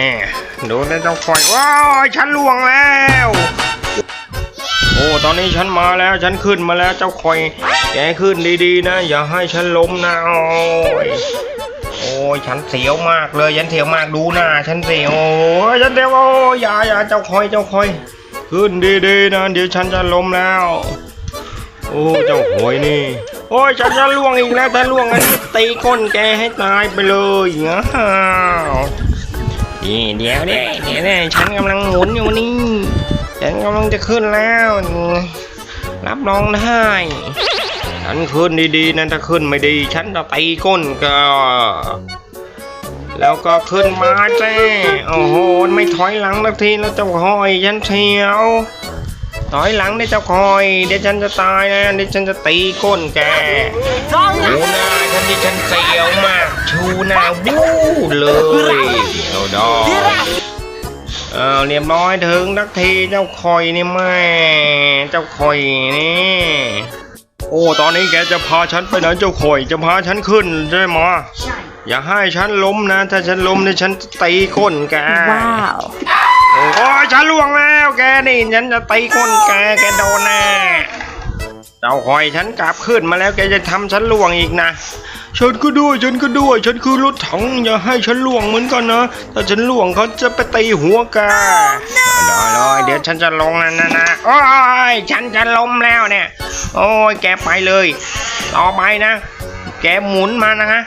นี่ดูนะเจ้าคอยว้าวฉันล่วงแล้ว โอ้ตอนนี้ฉันมาแล้วฉันขึ้นมาแล้วเจ้าคอยแกขึ้นดีๆนะ อย่าให้ฉันล้มนะโอ้ยโอ้ยฉันเสียวมากเลยฉันเสียวมากดูหน้าฉันเสียวโอ้ยฉันเสียวโอ้ยอย่าอย่าเจ้าคอยเจ้าคอย ขึ้นดีๆนะเดี๋ยวฉันจะล้มแล้วโอ้เจ้าหอยนี่โอ้ยฉันจะล่วงอีกแล้วถ้าล่วงอันนี้ตีก้นแกให้ตายไปเลยอ้าว นี่เดี๋ยวเด้เดี๋ยวเด้ฉันกำลังหมุนอยู่นี่ฉันกำลังจะขึ้นแล้ว รับรองได้ฉันขึ้นดีๆนะถ้าขึ้นไม่ดีฉันจะตีก้นก็ แล้วก็ขึ้นมาเจ้โอ้โหไม่ถอยหลังสักทีแล้วเจ้าหอยฉันเชียว ถอยหลังได้เจ้าคอย เดี๋ยวฉันจะตายนะเดี๋ยวฉันจะตีก้นแกชูหน้าฉันที่ฉันเสียวมากชูหน้าวู้เลยเอาดอกเอาเรียบร้อยถึงทักทีเจ้าคอยนี่แม่เจ้าคอยนี่โอ้ตอนนี้แกจะพาฉันไปไหนเจ้าคอยจะพาฉันขึ้นใช่ไหมอย่าให้ฉันล้มนะ ถ้าฉันล้มเนี่ยฉันจะตีก้นแก Wow. โอ้ยฉันล่วงแล้วแก นี่ฉันจะตีก้นแกแกโดนแน่เจ้าคอยฉันกลับขึ้นมาแล้วแกจะทำฉันล่วงอีกนะฉันก็ด้วยฉันก็ด้วย ฉันคือรถถังอย่าให้ฉันล่วงเหมือนกันนะถ้าฉันล่วงเขาจะไปตีหัวแกได้เลยเดี๋ยวฉันจะลงแล้วนะนะโอ้ยฉันจะล้มแล้วเนี่ย โอ้ยแกไปเลย ต่อไปนะ แกหมุนมานะฮะ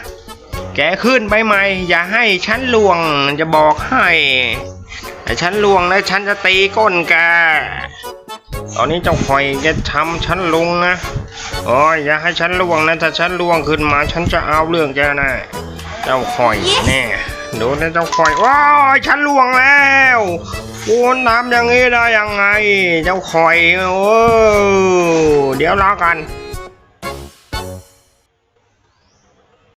แกขึ้นไปใหม่ อย่าให้ฉันล่วงจะบอกให้ แต่ฉันลวงแล้วฉันจะตีก้นแกตอนนี้เจ้าคอยแกทำฉันลงนะโอ้ยอย่าให้ฉันลวงนะถ้าฉันลวงขึ้นมาฉันจะเอาเรื่องแกนะเจ้าคอยนี่ดูนะเจ้าคอยว้ายฉันลวงแล้วคุณทำอย่างนี้ได้ยังไง เจ้าคอยโอ้เดี๋ยวรอกัน